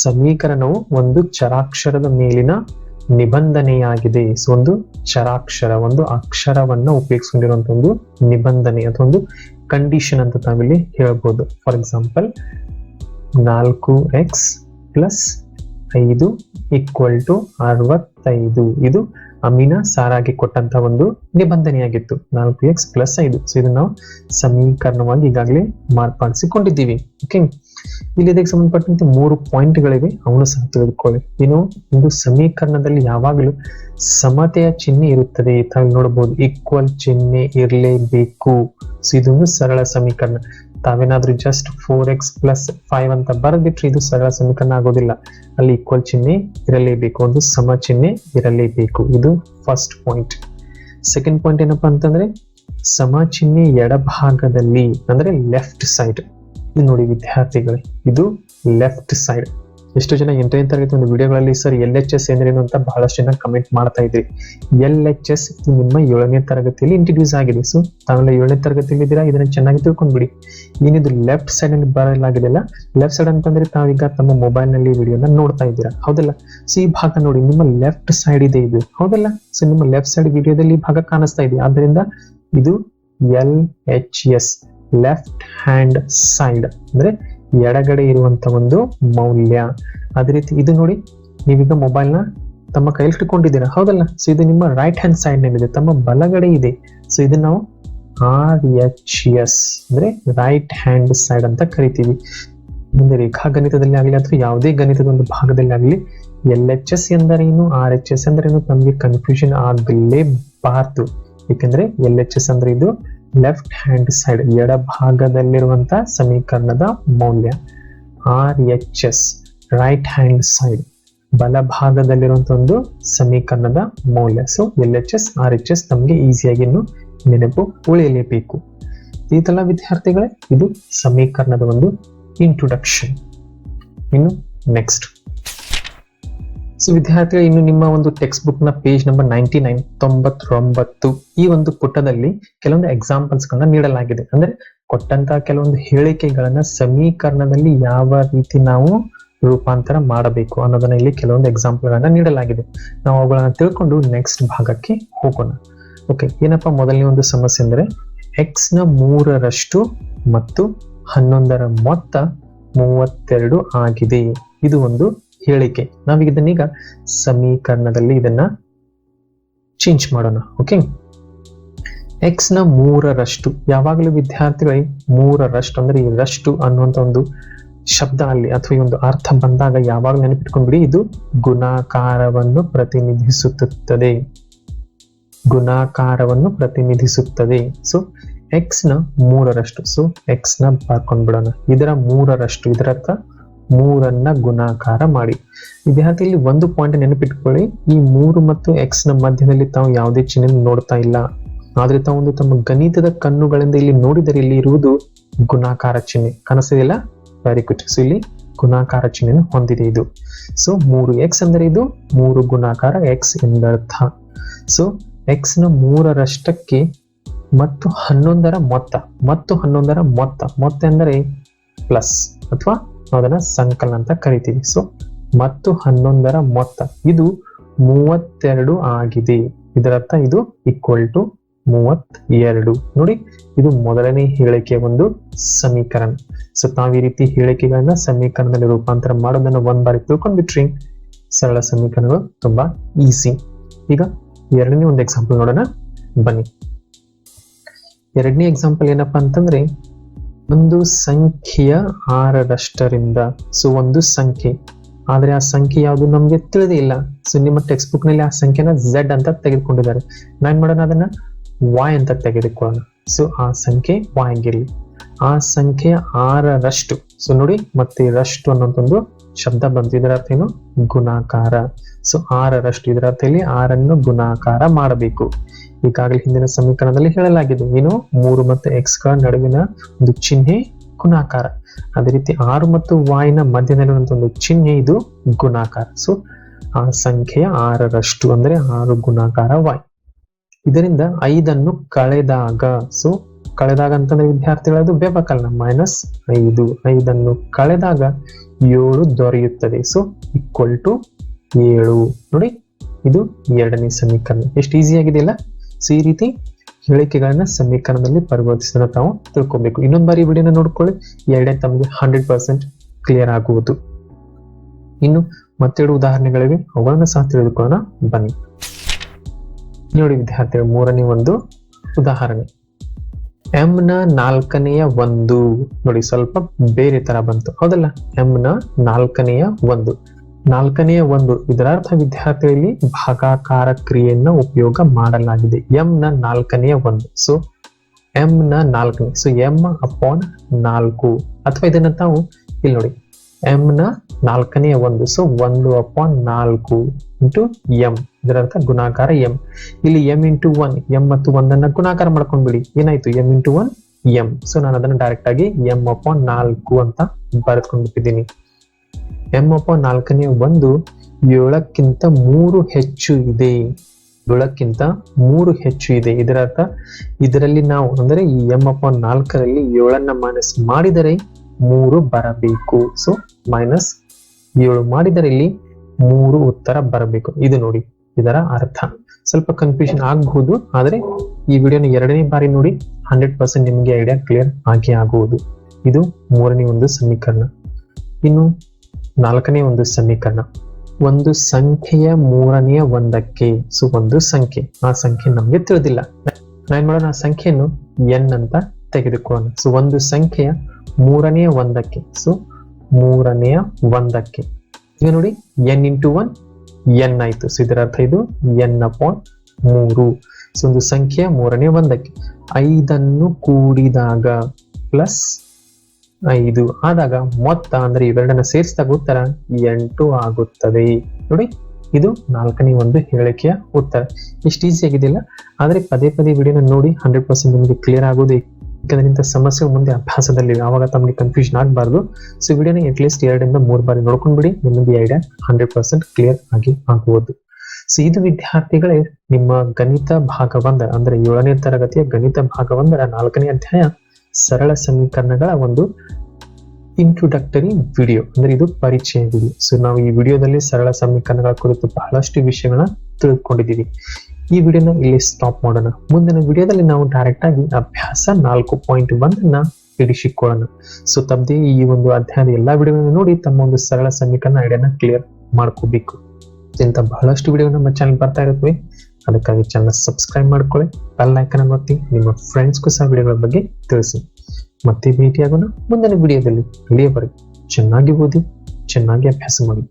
ಸಮೀಕರಣವು ಒಂದು ಚರಾಕ್ಷರದ ಮೇಲಿನ ನಿಬಂಧನೆಯಾಗಿದೆ. ಸೊ ಒಂದು ಚರಾಕ್ಷರ, ಒಂದು ಅಕ್ಷರವನ್ನ ಉಪಯೋಗಿಸ್ಕೊಂಡಿರುವಂತ ಒಂದು ನಿಬಂಧನೆ ಅಥವಾ ಒಂದು ಕಂಡೀಷನ್ ಅಂತ ತಾವಿಲ್ಲಿ ಹೇಳ್ಬೋದು. ಫಾರ್ ಎಕ್ಸಾಂಪಲ್ ನಾಲ್ಕು ಎಕ್ಸ್ ಪ್ಲಸ್ ಐದು ಈಕ್ವಲ್ ಟು ಅರವತ್ತೈದು. ಇದು ಅಮೀನ ಸಾರಾಗಿ ಕೊಟ್ಟಂತ ಒಂದು ನಿಬಂಧನೆಯಾಗಿತ್ತು. ನಾಲ್ಕು ಎಕ್ಸ್ ಪ್ಲಸ್ ಐದು. ಸೊ ಇದನ್ನ ನಾವು ಸಮೀಕರಣವಾಗಿ ಈಗಾಗಲೇ ಮಾರ್ಪಾಡಿಸಿಕೊಂಡಿದ್ದೀವಿ. ಓಕೆ ಇಲ್ಲಿ ಇದಕ್ಕೆ ಸಂಬಂಧಪಟ್ಟಂತೆ ಮೂರು ಪಾಯಿಂಟ್ಗಳಿವೆ ಅವನು ಸಹ ತಿಳಿದುಕೊಳ್ಳಿ. ಏನು ಒಂದು ಸಮೀಕರಣದಲ್ಲಿ ಯಾವಾಗಲೂ ಸಮತೆಯ ಚಿಹ್ನೆ ಇರುತ್ತದೆ. ತಾವು ನೋಡಬಹುದು ಈಕ್ವಲ್ ಚಿಹ್ನೆ ಇರಲೇಬೇಕು. ಸೊ ಇದೊಂದು ಸರಳ ಸಮೀಕರಣ. ತಾವೇನಾದ್ರೂ just four x plus five ಅಂತ ಬರೆದ್ಬಿಟ್ರೆ ಇದು ಸರಳ ಸಮೀಕರಣ ಆಗೋದಿಲ್ಲ. ಅಲ್ಲಿ ಈಕ್ವಲ್ ಚಿಹ್ನೆ ಇರಲೇಬೇಕು. ಒಂದು ಸಮ ಚಿಹ್ನೆ ಇರಲೇಬೇಕು. ಇದು ಫಸ್ಟ್ ಪಾಯಿಂಟ್ ಸೆಕೆಂಡ್ ಪಾಯಿಂಟ್ ಏನಪ್ಪಾ ಅಂತಂದ್ರೆ, ಸಮ ಚಿಹ್ನೆ ಎಡಭಾಗದಲ್ಲಿ, ಅಂದ್ರೆ ಲೆಫ್ಟ್ ಸೈಡ್ ನೋಡಿ ವಿದ್ಯಾರ್ಥಿಗಳೇ, ಇದು ಲೆಫ್ಟ್ ಸೈಡ್ ಎಷ್ಟು ಜನ ಎಂಟನೇ ತರಗತಿ ಒಂದು ವಿಡಿಯೋಗಳಲ್ಲಿ, ಸರ್ ಎಲ್ ಎಚ್ ಎಸ್ ಏನೇನು ಅಂತ ಬಹಳಷ್ಟು ಜನ ಕಮೆಂಟ್ ಮಾಡ್ತಾ ಇದ್ರಿ. ಎಲ್ ಎಚ್ ಎಸ್ ನಿಮ್ಮ ಏಳನೇ ತರಗತಿಯಲ್ಲಿ ಇಂಟ್ರಡ್ಯೂಸ್ ಆಗಿದೆ. ಸೊ ತಾವೆಲ್ಲ ಏಳನೇ ತರಗತಿಯಲ್ಲಿ ಇದ್ದೀರಾ? ಇದನ್ನ ಚೆನ್ನಾಗಿ ತಿಳ್ಕೊಂಡ್ಬಿಡಿ. ಏನಿದು ಲೆಫ್ಟ್ ಸೈಡ್ ಅಲ್ಲಿ? ಬರಲಾಗಿದೆಯಲ್ಲ ಲೆಫ್ಟ್ ಸೈಡ್ ಅಂತಂದ್ರೆ ತಾವೀಗ ತಮ್ಮ ಮೊಬೈಲ್ನಲ್ಲಿ ವಿಡಿಯೋನ ನೋಡ್ತಾ ಇದ್ದೀರಾ? ಹೌದಲ್ಲ? ಸೊ ಈ ಭಾಗ ನೋಡಿ, ನಿಮ್ಮ ಲೆಫ್ಟ್ ಸೈಡ್ ಇದೆ ಇದು. ಹೌದಲ್ಲ? ಸೊ ನಿಮ್ಮ ಲೆಫ್ಟ್ ಸೈಡ್ ವಿಡಿಯೋದಲ್ಲಿ ಭಾಗ ಕಾಣಿಸ್ತಾ ಇದೆ. ಆದ್ದರಿಂದ ಇದು L H S left hand side, ಅಂದ್ರೆ ಎಡಗಡೆ ಇರುವಂತ ಒಂದು ಮೌಲ್ಯ. ಅದೇ ರೀತಿ ಇದು ನೋಡಿ, ನೀವೀಗ ಮೊಬೈಲ್ನ ತಮ್ಮ ಕೈಯಲ್ಲಿ ಇಟ್ಕೊಂಡಿದ್ದೀರಾ ಹೌದಲ್ಲ? ಸೊ ಇದು ನಿಮ್ಮ ರೈಟ್ ಹ್ಯಾಂಡ್ ಸೈಡ್ ನಲ್ಲಿದೆ, ತಮ್ಮ ಬಲಗಡೆ ಇದೆ. ಸೊ ಇದನ್ನ ನಾವು ಆರ್ ಎಚ್ ಎಸ್ ಅಂದ್ರೆ ರೈಟ್ ಹ್ಯಾಂಡ್ ಸೈಡ್ ಅಂತ ಕರಿತೀವಿ. ಮುಂದೆ ರೇಖಾಗಣಿತದಲ್ಲಿ ಆಗಲಿ ಅಥವಾ ಯಾವುದೇ ಗಣಿತದ ಒಂದು ಭಾಗದಲ್ಲಿ ಆಗಲಿ ಎಲ್ ಎಚ್ ಎಸ್ ಎಂದರೇನು ಆರ್ ಎಚ್ ಎಸ್ ಎಂದರೇನು ನಮಗೆ ಕನ್ಫ್ಯೂಷನ್ ಆಗಲೇಬಾರ್ದು ಏಕೆಂದ್ರೆ ಎಲ್ ಎಚ್ ಎಸ್ ಅಂದ್ರೆ ಇದು ಲೆಫ್ಟ್ ಹ್ಯಾಂಡ್ ಸೈಡ್ ಎಡಭಾಗದಲ್ಲಿರುವಂತಹ ಸಮೀಕರಣದ ಮೌಲ್ಯ R H S right hand side ಬಲಭಾಗದಲ್ಲಿರುವಂತಹ ಒಂದು ಸಮೀಕರಣದ ಮೌಲ್ಯ. So L H S R H S ನಮಗೆ ಈಸಿಯಾಗಿ ಇನ್ನು ನೆನಪು ಉಳಿಯಲೇಬೇಕು. ಇದೆಲ್ಲ ವಿದ್ಯಾರ್ಥಿಗಳೇ, ಇದು ಸಮೀಕರಣದ ಒಂದು ಇಂಟ್ರೊಡಕ್ಷನ್ ಇನ್ನು ನೆಕ್ಸ್ಟ್ ಸೊ ವಿದ್ಯಾರ್ಥಿಗಳು, ಇನ್ನು ನಿಮ್ಮ ಒಂದು ಟೆಕ್ಸ್ಟ್ ಬುಕ್ನ ಪೇಜ್ ನಂಬರ್ ನೈಂಟಿ ನೈನ್ ತೊಂಬತ್ತೊಂಬತ್ತು ಈ ಒಂದು ಪುಟದಲ್ಲಿ ಕೆಲವೊಂದು ಎಕ್ಸಾಂಪಲ್ಸ್ ಗಳನ್ನ ನೀಡಲಾಗಿದೆ. ಅಂದ್ರೆ ಕೊಟ್ಟಂತ ಕೆಲವೊಂದು ಹೇಳಿಕೆಗಳನ್ನ ಸಮೀಕರಣದಲ್ಲಿ ಯಾವ ರೀತಿ ನಾವು ರೂಪಾಂತರ ಮಾಡಬೇಕು ಅನ್ನೋದನ್ನ ಇಲ್ಲಿ ಕೆಲವೊಂದು ಎಕ್ಸಾಂಪಲ್ ಗಳನ್ನ ನೀಡಲಾಗಿದೆ. ನಾವು ಅವುಗಳನ್ನ ತಿಳ್ಕೊಂಡು ನೆಕ್ಸ್ಟ್ ಭಾಗಕ್ಕೆ ಹೋಗೋಣ. ಓಕೆ ಏನಪ್ಪಾ ಮೊದಲನೇ ಒಂದು ಸಮಸ್ಯೆ ಅಂದ್ರೆ ಎಕ್ಸ್ನ ಮೂರರಷ್ಟು ಮತ್ತು ಹನ್ನೊಂದರ ಮೊತ್ತ ಮೂವತ್ತೆರಡು ಆಗಿದೆ. ಇದು ಒಂದು ಹೇಳಿಕೆ. ನಾವೀಗ ಇದನ್ನೀಗ ಸಮೀಕರಣದಲ್ಲಿ ಇದನ್ನ ಚೇಂಜ್ ಮಾಡೋಣ ಓಕೆ ಎಕ್ಸ್ನ ಮೂರರಷ್ಟು, ಯಾವಾಗಲೂ ವಿದ್ಯಾರ್ಥಿಗಳಿಗೆ ಮೂರರಷ್ಟು ಅಂದ್ರೆ ಈ ರಷ್ಟು ಅನ್ನುವಂತ ಒಂದು ಶಬ್ದ ಅಲ್ಲಿ ಅಥವಾ ಈ ಒಂದು ಅರ್ಥ ಬಂದಾಗ ಯಾವಾಗ ನೆನಪಿಟ್ಕೊಂಡ್ಬಿಡಿ ಇದು ಗುಣಾಕಾರವನ್ನು ಪ್ರತಿನಿಧಿಸುತ್ತದೆ ಗುಣಾಕಾರವನ್ನು ಪ್ರತಿನಿಧಿಸುತ್ತದೆ. ಸೊ ಎಕ್ಸ್ನ ಮೂರರಷ್ಟು ಸೊ ಎಕ್ಸ್ನ ಬರ್ಕೊಂಡ್ಬಿಡೋಣ. ಇದರ ಮೂರರಷ್ಟು ಇದರ ಅರ್ಥ ಮೂರನ್ನ ಗುಣಾಕಾರ ಮಾಡಿ. ವಿದ್ಯಾರ್ಥಿ ಇಲ್ಲಿ ಒಂದು ಪಾಯಿಂಟ್ ನೆನಪಿಟ್ಕೊಳ್ಳಿ. ಈ ಮೂರು ಮತ್ತು ಎಕ್ಸ್ನ ಮಧ್ಯದಲ್ಲಿ ತಾವು ಯಾವುದೇ ಚಿಹ್ನೆ ನೋಡ್ತಾ ಇಲ್ಲ. ಆದ್ರೆ ತಾವು ಒಂದು ತಮ್ಮ ಗಣಿತದ ಕಣ್ಣುಗಳಿಂದ ಇಲ್ಲಿ ನೋಡಿದರೆ ಇಲ್ಲಿ ಇರುವುದು ಗುಣಾಕಾರ ಚಿಹ್ನೆ. ಕಾಣಿಸ್ತಿದೆಯಲ್ಲ? ವೆರಿ ಗುಡ್ ಸೊ ಇಲ್ಲಿ ಗುಣಾಕಾರ ಚಿಹ್ನೆ ಹೊಂದಿದೆ ಇದು. ಸೊ ಮೂರು ಎಕ್ಸ್ ಅಂದರೆ ಇದು ಮೂರು ಗುಣಾಕಾರ ಎಕ್ಸ್ ಎಂದರ್ಥ. ಸೊ ಎಕ್ಸ್ನ ಮೂರರಷ್ಟಕ್ಕೆ ಮತ್ತು ಹನ್ನೊಂದರ ಮೊತ್ತ. ಮತ್ತು ಹನ್ನೊಂದರ ಮೊತ್ತ. ಮೊತ್ತ ಎಂದರೆ ಪ್ಲಸ್ ಅಥವಾ ಅದನ್ನ ಸಂಕಲನ ಅಂತ ಕರಿತೀವಿ. ಸೊ ಮತ್ತು ಹನ್ನೊಂದರ ಮೊತ್ತ. ಇದು ಮೂವತ್ತೆರಡು ಆಗಿದೆ. ಇದರರ್ಥ ಇದು ಈಕ್ವಲ್ ಟು ಮೂವತ್ತೆರಡು. ನೋಡಿ, ಇದು ಮೊದಲನೇ ಹೇಳಿಕೆ ಒಂದು ಸಮೀಕರಣ. ಸೊ ತಾವ್ ಈ ರೀತಿ ಹೇಳಿಕೆಗಳನ್ನ ಸಮೀಕರಣದಲ್ಲಿ ರೂಪಾಂತರ ಮಾಡೋದನ್ನ ಒಂದ್ ಬಾರಿ ತಿಳ್ಕೊಂಡ್ಬಿಟ್ರಿ. ಸರಳ ಸಮೀಕರಣಗಳು ತುಂಬಾ ಈಸಿ ಈಗ ಎರಡನೇ ಒಂದು ಎಕ್ಸಾಂಪಲ್ ನೋಡೋಣ. ಬನ್ನಿ. ಎರಡನೇ ಎಕ್ಸಾಂಪಲ್ ಏನಪ್ಪಾ ಅಂತಂದ್ರೆ ಒಂದು ಸಂಖ್ಯೆಯ ಆರರಷ್ಟರಿಂದ ಸೊ ಒಂದು ಸಂಖ್ಯೆ. ಆದ್ರೆ ಆ ಸಂಖ್ಯೆ ಯಾವುದು ನಮ್ಗೆ ತಿಳಿದಿಲ್ಲ ಸೊ ನಿಮ್ಮ ಟೆಕ್ಸ್ಟ್ ಬುಕ್ನಲ್ಲಿ ಆ ಸಂಖ್ಯೆನ ಝೆಡ್ ಅಂತ ತೆಗೆದುಕೊಂಡಿದ್ದಾರೆ. ನಾನ್ ಮಾಡೋಣ ಅದನ್ನ ವಾಯ್ ಅಂತ ತೆಗೆದುಕೊಳ್ಳೋಣ. ಸೊ ಆ ಸಂಖ್ಯೆ ವಾಯ್ ಆಗಿರಲಿ ಆ ಸಂಖ್ಯೆ ಆರರಷ್ಟು. ಸೊ ನೋಡಿ, ಮತ್ತೆ ರಷ್ಟು ಅನ್ನೋದೊಂದು ಶಬ್ದ ಬಂತು. ಇದರ ಅರ್ಥ ಏನು? ಗುಣಾಕಾರ. ಸೊ ಆರರಷ್ಟು. ಇದರ ಅರ್ಥ ಇಲ್ಲಿ ಆರನ್ನು ಗುಣಾಕಾರ ಮಾಡಬೇಕು. ಈಗಾಗಲೇ ಹಿಂದಿನ ಸಮೀಕರಣದಲ್ಲಿ ಹೇಳಲಾಗಿದೆ. ಏನು? ಮೂರು ಮತ್ತು ಎಕ್ಸ್ಗಳ ನಡುವಿನ ಒಂದು ಚಿಹ್ನೆ ಗುಣಾಕಾರ. ಅದೇ ರೀತಿ ಆರು ಮತ್ತು ವಾಯ್ನ ಮಧ್ಯದಲ್ಲಿ ಒಂದು ಚಿಹ್ನೆ ಇದು ಗುಣಾಕಾರ. ಸೊ ಆ ಸಂಖ್ಯೆಯ ಆರರಷ್ಟು ಅಂದ್ರೆ ಆರು ಗುಣಾಕಾರ ವಾಯ್ ಇದರಿಂದ ಐದನ್ನು ಕಳೆದಾಗ. ಸೊ ಕಳೆದಾಗ ಅಂತಂದ್ರೆ ವಿದ್ಯಾರ್ಥಿಗಳದು ಬೇಕಲ್ಲ ಮೈನಸ್ ಐದು. ಐದನ್ನು ಕಳೆದಾಗ ಏಳು ದೊರೆಯುತ್ತದೆ. ಸೊ ಈಕ್ವಲ್ ಟು ಏಳು. ನೋಡಿ, ಇದು ಎರಡನೇ ಸಮೀಕರಣ. ಎಷ್ಟು ಈಸಿ ಆಗಿದೆಯಲ್ಲ ಸೊ ಈ ರೀತಿ ಹೇಳಿಕೆಗಳನ್ನ ಸಮೀಕರಣದಲ್ಲಿ ಪರಿವರ್ತಿಸೋದನ್ನ ತಾವು ತಿಳ್ಕೊಬೇಕು. ಇನ್ನೊಂದು ಬಾರಿ ವಿಡಿಯೋನ ನೋಡ್ಕೊಳ್ಳಿ. ಎರಡೇ ತಮಗೆ ಹಂಡ್ರೆಡ್ ಪರ್ಸೆಂಟ್ ಕ್ಲಿಯರ್ ಆಗುವುದು. ಇನ್ನು ಮತ್ತೆರಡು ಉದಾಹರಣೆಗಳಿವೆ. ಅವುಗಳನ್ನ ಸಹ ತಿಳಿದುಕೊಳ್ಳೋಣ. ಬನ್ನಿ. ನೋಡಿ ವಿದ್ಯಾರ್ಥಿಗಳು, ಮೂರನೇ ಒಂದು ಉದಾಹರಣೆ. ಎಂ ನ ನಾಲ್ಕನೆಯ ಒಂದು. ನೋಡಿ, ಸ್ವಲ್ಪ ಬೇರೆ ತರ ಬಂತು. ಹೌದಲ್ಲ? ಎಂ ನ ನಾಲ್ಕನೆಯ ಒಂದು. ನಾಲ್ಕನೆಯ ಒಂದು ಇದರ ಅರ್ಥ ವಿದ್ಯಾರ್ಥಿಗಳಲ್ಲಿ ಭಾಗಾಕಾರ ಕ್ರಿಯೆಯನ್ನ ಉಪಯೋಗ ಮಾಡಲಾಗಿದೆ. ಎಂ ನ ನಾಲ್ಕನೆಯ ಒಂದು. ಸೊ ಎಂ ನ ನಾಲ್ಕನೇ. ಸೊ ಎಂ ಅಪಾನ್ ನಾಲ್ಕು. ಅಥವಾ ಇದನ್ನ ತಾವು ಇಲ್ಲಿ ನೋಡಿ. ಎಂ ನ ನಾಲ್ಕನೆಯ ಒಂದು. ಸೊ ಒಂದು ಅಪಾನ್ ನಾಲ್ಕು ಇಂಟು ಎಂ ಇದರರ್ಥ ಗುಣಾಕಾರ ಎಂ ಇಲ್ಲಿ ಎಂ ಇಂಟು ಒನ್ ಎಂ ಮತ್ತು ಒಂದನ್ನ ಗುಣಾಕಾರ ಮಾಡ್ಕೊಂಡ್ಬಿಡಿ. ಏನಾಯ್ತು? M into one m so ನಾನು ಅದನ್ನ ಡೈರೆಕ್ಟ್ ಆಗಿ ಎಂ ಅಪಾನ್ ನಾಲ್ಕು ಅಂತ ಬರೆದ್ಕೊಂಡ್ಬಿಟ್ಟಿದ್ದೀನಿ. ಎಂ ಅಪಾನ್ ನಾಲ್ಕನೇ ಒಂದು ಏಳಕ್ಕಿಂತ ಮೂರು ಹೆಚ್ಚು ಇದೆ. ಏಳಕ್ಕಿಂತ ಮೂರು ಹೆಚ್ಚು ಇದೆ. ಇದರ ಅರ್ಥ ಇದರಲ್ಲಿ ನಾವು ಅಂದ್ರೆ ಈ ಎಂ ಅಪಾನ್ ನಾಲ್ಕರಲ್ಲಿ ಏಳನ್ನ ಮೈನಸ್ ಮಾಡಿದರೆ ಮೂರು ಬರಬೇಕು. ಸೊ ಮೈನಸ್ ಏಳು ಮಾಡಿದರೆ ಇಲ್ಲಿ ಮೂರು ಉತ್ತರ ಬರಬೇಕು. ಇದು ನೋಡಿ, ಇದರ ಅರ್ಥ. ಸ್ವಲ್ಪ ಕನ್ಫ್ಯೂಷನ್ ಆಗಬಹುದು, ಆದರೆ ಈ ವಿಡಿಯೋನ ಎರಡನೇ ಬಾರಿ ನೋಡಿ ಹಂಡ್ರೆಡ್ ಪರ್ಸೆಂಟ್ ನಿಮಗೆ ಐಡಿಯಾ ಕ್ಲಿಯರ್ ಆಗಿ ಆಗುವುದು. ಇದು ಮೂರನೇ ಒಂದು ಸಮೀಕರಣ. ಇನ್ನು ನಾಲ್ಕನೇ ಒಂದು ಸಮೀಕರಣ. ಒಂದು ಸಂಖ್ಯೆಯ ಮೂರನೆಯ ಒಂದಕ್ಕೆ ಸೊ ಒಂದು ಸಂಖ್ಯೆ. ಆ ಸಂಖ್ಯೆ ನಮ್ಗೆ ತಿಳಿದಿಲ್ಲ. ನಾನ್ ಮಾಡೋಣ ಆ ಸಂಖ್ಯೆಯನ್ನು ಎನ್ ಅಂತ ತೆಗೆದುಕೊಳ್ಳೋಣ. ಸೊ ಒಂದು ಸಂಖ್ಯೆಯ ಮೂರನೆಯ ಒಂದಕ್ಕೆ. ಸೊ ಮೂರನೆಯ ಒಂದಕ್ಕೆ. ಈಗ ನೋಡಿ ಎನ್ ಇಂಟು ಒನ್ ಎನ್ ಆಯ್ತು. ಸೊ ಇದರ ಅರ್ಥ ಇದು ಎನ್ ಅಪಾನ್ ಮೂರು. ಸೊ ಒಂದು ಸಂಖ್ಯೆಯ ಮೂರನೇ ಒಂದಕ್ಕೆ. ಐದನ್ನು ಕೂಡಿದಾಗ ಪ್ಲಸ್ ಐದು. ಆದಾಗ ಮೊತ್ತ ಅಂದ್ರೆ ಇವೆರಡನ್ನ ಸೇರಿಸಿದಾಗ ಉತ್ತರ ಎಂಟು ಆಗುತ್ತದೆ. ನೋಡಿ, ಇದು ನಾಲ್ಕನೇ ಒಂದು ಹೇಳಿಕೆಯ ಉತ್ತರ. ಇಷ್ಟು ಈಸಿ ಆಗಿದೆಯಲ್ಲ? ಆದ್ರೆ ಪದೇ ಪದೇ ವಿಡಿಯೋನ ನೋಡಿ ಹಂಡ್ರೆಡ್ ಪರ್ಸೆಂಟ್ ನಿಮಗೆ ಕ್ಲಿಯರ್ ಆಗೋದು. ಯಾಕಂದ್ರೆ ಸಮಸ್ಯೆ ಮುಂದೆ ಅಭ್ಯಾಸದಲ್ಲಿ ಆವಾಗ ತಮಗೆ ಕನ್ಫ್ಯೂಷನ್ ಆಗಬಾರ್ದು. ಸೊ ವಿಡಿಯೋನ ಅಟ್ಲೀಸ್ಟ್ ಎರಡರಿಂದ ಮೂರು ಬಾರಿ ನೋಡ್ಕೊಂಡ್ಬಿಡಿ. ನಿಮಗೆ ಐಡಿಯಾ ಹಂಡ್ರೆಡ್ ಪರ್ಸೆಂಟ್ ಕ್ಲಿಯರ್ ಆಗಿ ಆಗುವುದು ಸೊ ಇದು ವಿದ್ಯಾರ್ಥಿಗಳೇ ನಿಮ್ಮ ಗಣಿತ ಭಾಗ ಅಂದ್ರೆ ಏಳನೇ ತರಗತಿಯ ಗಣಿತ ಭಾಗ ಒಂದರ ನಾಲ್ಕನೇ ಅಧ್ಯಾಯ ಸರಳ ಸಮೀಕರಣಗಳ ಒಂದು ಇಂಟ್ರೊಡಕ್ಟರಿ ವಿಡಿಯೋ ಅಂದ್ರೆ ಇದು ಪರಿಚಯ ವಿಡಿಯೋ ಸೊ ನಾವು ಈ ವಿಡಿಯೋದಲ್ಲಿ ಸರಳ ಸಮೀಕರಣಗಳ ಕುರಿತು ಬಹಳಷ್ಟು ವಿಷಯಗಳನ್ನ ತಿಳಿದುಕೊಂಡಿದ್ದೀವಿ ಈ ವಿಡಿಯೋನ ಇಲ್ಲಿ ಸ್ಟಾಪ್ ಮಾಡೋಣ. ಮುಂದಿನ ವಿಡಿಯೋದಲ್ಲಿ ನಾವು ಡೈರೆಕ್ಟ್ ಆಗಿ ಅಭ್ಯಾಸ ನಾಲ್ಕು ಪಾಯಿಂಟ್ ಒಂದನ್ನ ಇಡಿಸಿಕೊಳ್ಳೋಣ ಸೊ ತಮ್ಮದೇ ಈ ಒಂದು ಅಧ್ಯಾಯದ ಎಲ್ಲಾ ವಿಡಿಯೋಗಳನ್ನ ನೋಡಿ ತಮ್ಮ ಒಂದು ಸರಳ ಸಮೀಕರಣ ಐಡಿಯಾನ ಕ್ಲಿಯರ್ ಮಾಡ್ಕೋಬೇಕು. ಇಂತ ಬಹಳಷ್ಟು ವಿಡಿಯೋ ನಮ್ಮ ಚಾನಲ್ ಬರ್ತಾ ಇರುತ್ತವೆ. ಅದಕ್ಕಾಗಿ ಚಾನಲ್ ಸಬ್ಸ್ಕ್ರೈಬ್ ಮಾಡ್ಕೊಳ್ಳಿ ಬೆಲ್ ಐಕನ್ ಒತ್ತಿ, ನಿಮ್ಮ ಫ್ರೆಂಡ್ಸ್ಗೂ ಸಹ ವಿಡಿಯೋಗಳ ಬಗ್ಗೆ ತಿಳಿಸಿ. ಮತ್ತೆ ಭೇಟಿಯಾಗೋಣ ಮುಂದಿನ ವಿಡಿಯೋದಲ್ಲಿ ಇಲ್ಲಿಯವರೆಗೆ ಚೆನ್ನಾಗಿ ಓದಿ, ಚೆನ್ನಾಗಿ ಅಭ್ಯಾಸ ಮಾಡಿ.